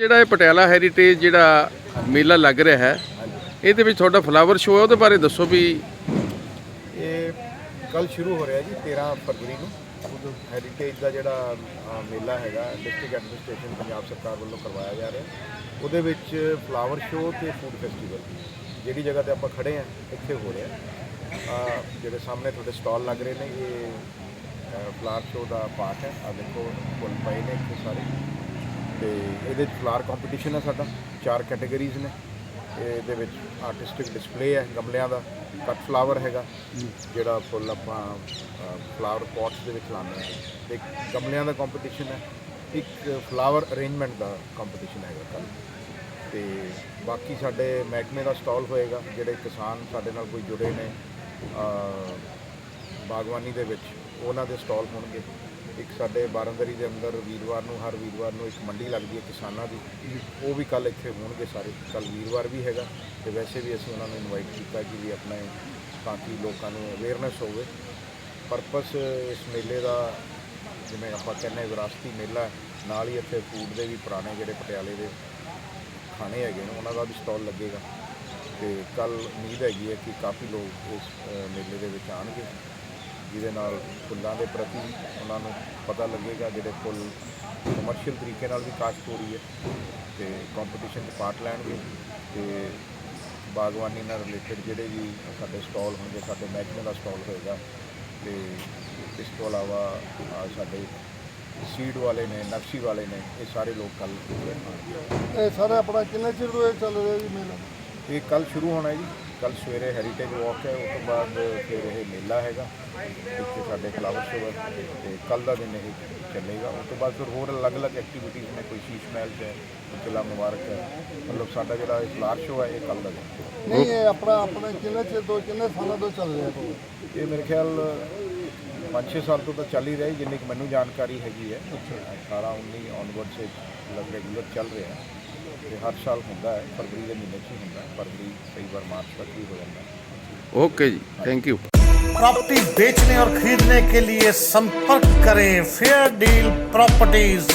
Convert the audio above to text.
ਜਿਹੜਾ ਇਹ ਪਟਿਆਲਾ ਹੈਰੀਟੇਜ ਜਿਹੜਾ ਮੇਲਾ ਲੱਗ ਰਿਹਾ ਹੈ ਇਹਦੇ ਵਿੱਚ ਤੁਹਾਡਾ ਫਲਾਵਰ ਸ਼ੋਅ ਹੈ ਉਹਦੇ ਬਾਰੇ ਦੱਸੋ ਵੀ ਇਹ ਕੱਲ ਸ਼ੁਰੂ ਹੋ ਰਿਹਾ ਜੀ 13 ਫਰਵਰੀ ਨੂੰ। ਉਦੋਂ ਹੈਰੀਟੇਜ ਦਾ ਜਿਹੜਾ ਮੇਲਾ ਹੈਗਾ ਡਿਸਟ੍ਰਿਕਟ ਐਡਮਿਨਿਸਟ੍ਰੇਸ਼ਨ ਪੰਜਾਬ ਸਰਕਾਰ ਵੱਲੋਂ ਕਰਵਾਇਆ ਜਾ ਰਿਹਾ। ਉਹਦੇ ਵਿੱਚ ਫਲਾਵਰ ਸ਼ੋਅ ਤੇ ਫੂਡ ਫੈਸਟੀਵਲ ਜਿਹੜੀ ਜਗ੍ਹਾ ਤੇ ਆਪਾਂ ਖੜੇ ਆ ਇੱਥੇ ਹੋ ਰਿਹਾ। ਆ ਜਿਹੜੇ ਸਾਹਮਣੇ ਤੁਹਾਡੇ ਸਟਾਲ ਲੱਗ ਰਹੇ ਨੇ ਇਹ ਫਲਾਵਰ ਸ਼ੋਅ ਦਾ ਪਾਰਟ ਹੈ। ਆ ਦੇਖੋ ਫੁੱਲ ਪਏ ਨੇ ਇੱਥੇ ਸਾਰੇ। ਤੇ ਇਹਦੇ ਵਿੱਚ ਫਲਾਰ ਕੰਪੀਟੀਸ਼ਨ ਹੈ ਸਾਡਾ ਚਾਰ ਕੈਟਾਗਰੀਜ਼ ਨੇ। ਇਹਦੇ ਵਿੱਚ ਆਰਟਿਸਟਿਕ ਡਿਸਪਲੇ ਹੈ ਗਮਲਿਆਂ ਦਾ ਕੱਟ ਫਲਾਵਰ ਹੈਗਾ ਜਿਹੜਾ ਫੁੱਲ ਆਪਾਂ ਫਲਾਵਰ ਪੋਟਸ ਦੇ ਵਿੱਚ ਲਾਉਂਦੇ ਹਾਂ। ਇੱਕ ਗਮਲਿਆਂ ਦਾ ਕੰਪੀਟੀਸ਼ਨ ਹੈ ਇੱਕ ਫਲਾਵਰ ਅਰੇਂਜਮੈਂਟ ਦਾ ਕੰਪੀਟੀਸ਼ਨ ਹੈਗਾ ਕੱਲ ਤੇ ਬਾਕੀ ਸਾਡੇ ਮਹਿਕਮੇ ਦਾ ਸਟਾਲ ਹੋਏਗਾ ਜਿਹੜੇ ਕਿਸਾਨ ਸਾਡੇ ਨਾਲ ਕੋਈ ਜੁੜੇ ਨੇ ਅਹ, ਬਾਗਵਾਨੀ ਦੇ ਵਿੱਚ ਉਹਨਾਂ ਦੇ ਸਟਾਲ ਹੋਣਗੇ। ਇੱਕ ਸਾਡੇ ਬਾਰੰਦਰੀ ਦੇ ਅੰਦਰ ਵੀਰਵਾਰ ਨੂੰ, ਹਰ ਵੀਰਵਾਰ ਨੂੰ ਇੱਕ ਮੰਡੀ ਲੱਗਦੀ ਹੈ ਕਿਸਾਨਾਂ ਦੀ। ਉਹ ਵੀ ਕੱਲ ਇੱਥੇ ਹੋਣਗੇ ਸਾਰੇ। ਕੱਲ ਵੀਰਵਾਰ ਵੀ ਹੈਗਾ ਤੇ ਵੈਸੇ ਵੀ ਅਸੀਂ ਉਹਨਾਂ ਨੂੰ ਇਨਵਾਈਟ ਕੀਤਾ ਕਿ ਵੀ ਆਪਣੇ ਤਾਂ ਕਿ ਲੋਕਾਂ ਨੂੰ ਅਵੇਅਰਨੈਸ ਹੋਵੇ। ਪਰਪਸ ਇਸ ਮੇਲੇ ਦਾ ਜਿਵੇਂ ਆਪਾਂ ਕਹਿੰਦੇ ਹਾਂ, ਵਿਰਾਸਤੀ ਮੇਲਾ ਨਾਲ ਹੀ ਇੱਥੇ ਫੂਡ ਦੇ ਵੀ ਪੁਰਾਣੇ ਜਿਹੜੇ ਪਟਿਆਲੇ ਦੇ ਖਾਣੇ ਹੈਗੇ ਨੇ, ਉਹਨਾਂ ਦਾ ਵੀ ਸਟਾਲ ਲੱਗੇਗਾ। ਤੇ ਕੱਲ ਉਮੀਦ ਹੈਗੀ ਹੈ ਕਿ ਕਾਫੀ ਲੋਕ ਇਸ ਮੇਲੇ ਦੇ ਵਿੱਚ ਆਣਗੇ ਜਿਹਦੇ ਨਾਲ ਫੁੱਲਾਂ ਦੇ ਪ੍ਰਤੀ ਉਹਨਾਂ ਨੂੰ ਪਤਾ ਲੱਗੇਗਾ ਜਿਹੜੇ ਫੁੱਲ ਕਮਰਸ਼ੀਅਲ ਤਰੀਕੇ ਨਾਲ ਵੀ ਕਾਸ਼ਤ ਹੋ ਰਹੀ ਹੈ ਤੇ ਕੰਪੀਟੀਸ਼ਨ 'ਚ ਪਾਰਟ ਲੈਣਗੇ ਤੇ ਬਾਗਵਾਨੀ ਨਾਲ ਰਿਲੇਟਡ ਜਿਹੜੇ ਵੀ ਸਾਡੇ ਸਟਾਲ ਹੋਣਗੇ ਸਾਡੇ ਮਹਿਕਮੇ ਦਾ ਸਟਾਲ ਹੋਏਗਾ ਤੇ ਇਸ ਤੋਂ ਇਲਾਵਾ ਸਾਡੇ ਸੀਡ ਵਾਲੇ ਨੇ ਨਕਸ਼ੀ ਵਾਲੇ ਨੇ ਇਹ ਸਾਰੇ ਲੋਕ ਕੱਲ ਇਹ ਸਾਰਾ ਆਪਣਾ ਕਿੰਨੇ ਚਿਰ ਤੋਂ ਇਹ ਚੱਲ ਰਿਹਾ ਜੀ ਮੇਲਾ? ਇਹ ਕੱਲ ਸ਼ੁਰੂ ਹੋਣਾ ਹੈ ਜੀ। ਕੱਲ ਸਵੇਰੇ ਹੈਰੀਟੇਜ ਵਾਕ ਹੈ ਉਸ ਤੋਂ ਬਾਅਦ ਫਿਰ ਇਹ ਮੇਲਾ ਹੈਗਾ ਇੱਥੇ ਸਾਡੇ ਫਲਾਵਰ ਸ਼ੋਅ ਹੈ ਤੇ ਕੱਲ ਦਾ ਦਿਨ ਇਹ ਚੱਲੇਗਾ। ਉਸ ਤੋਂ ਬਾਅਦ ਫਿਰ ਹੋਰ ਅਲੱਗ-ਅਲੱਗ ਐਕਟੀਵਿਟੀਜ਼ ਨੇ ਕੋਈ ਸ਼ੀਸ਼ ਮਹਿਲ 'ਚ ਹੈ ਕਿਲ੍ਹਾ ਮੁਬਾਰਕ ਹੈ ਮਤਲਬ ਸਾਡਾ ਜਿਹੜਾ ਇਹ ਫਲਾਵਰ ਸ਼ੋਅ ਹੈ ਇਹ ਕੱਲ ਦਾ ਦਿਨ ਨਹੀਂ ਇਹ ਆਪਣਾ ਆਪਣੇ ਕਿੰਨੇ ਚਿਰ ਤੋਂ ਕਿੰਨੇ ਸਾਲਾਂ ਤੋਂ ਚੱਲ ਰਿਹਾ ਇਹ? ਮੇਰੇ ਖਿਆਲ 5-6 ਸਾਲ ਤੋਂ ਤਾਂ ਚੱਲ ਹੀ ਰਿਹਾ ਜਿੰਨੀ ਕੁ ਮੈਨੂੰ ਜਾਣਕਾਰੀ ਹੈਗੀ ਹੈ। 18 19 ਔਨਵਰਡ ਸੇ ਲਗ ਰੈਗੂਲਰ ਚੱਲ ਰਿਹਾ। ਹੈ ਹਰ ਸਾਲ ਹੁੰਦਾ ਹੈ ਫਰਵਰੀ ਦੇ ਮਹੀਨੇ 'ਚ ਹੀ ਹੁੰਦਾ ਹੈ ਫਰਵਰੀ ਕਈ ਵਾਰ ਮਾਰਚ ਤੱਕ ਵੀ ਹੋ ਜਾਂਦਾ ਹੈ ਓਕੇ ਜੀ ਥੈਂਕ ਯੂ प्रॉपर्टी बेचने और खरीदने के लिए संपर्क करें फेयर डील प्रॉपर्टीज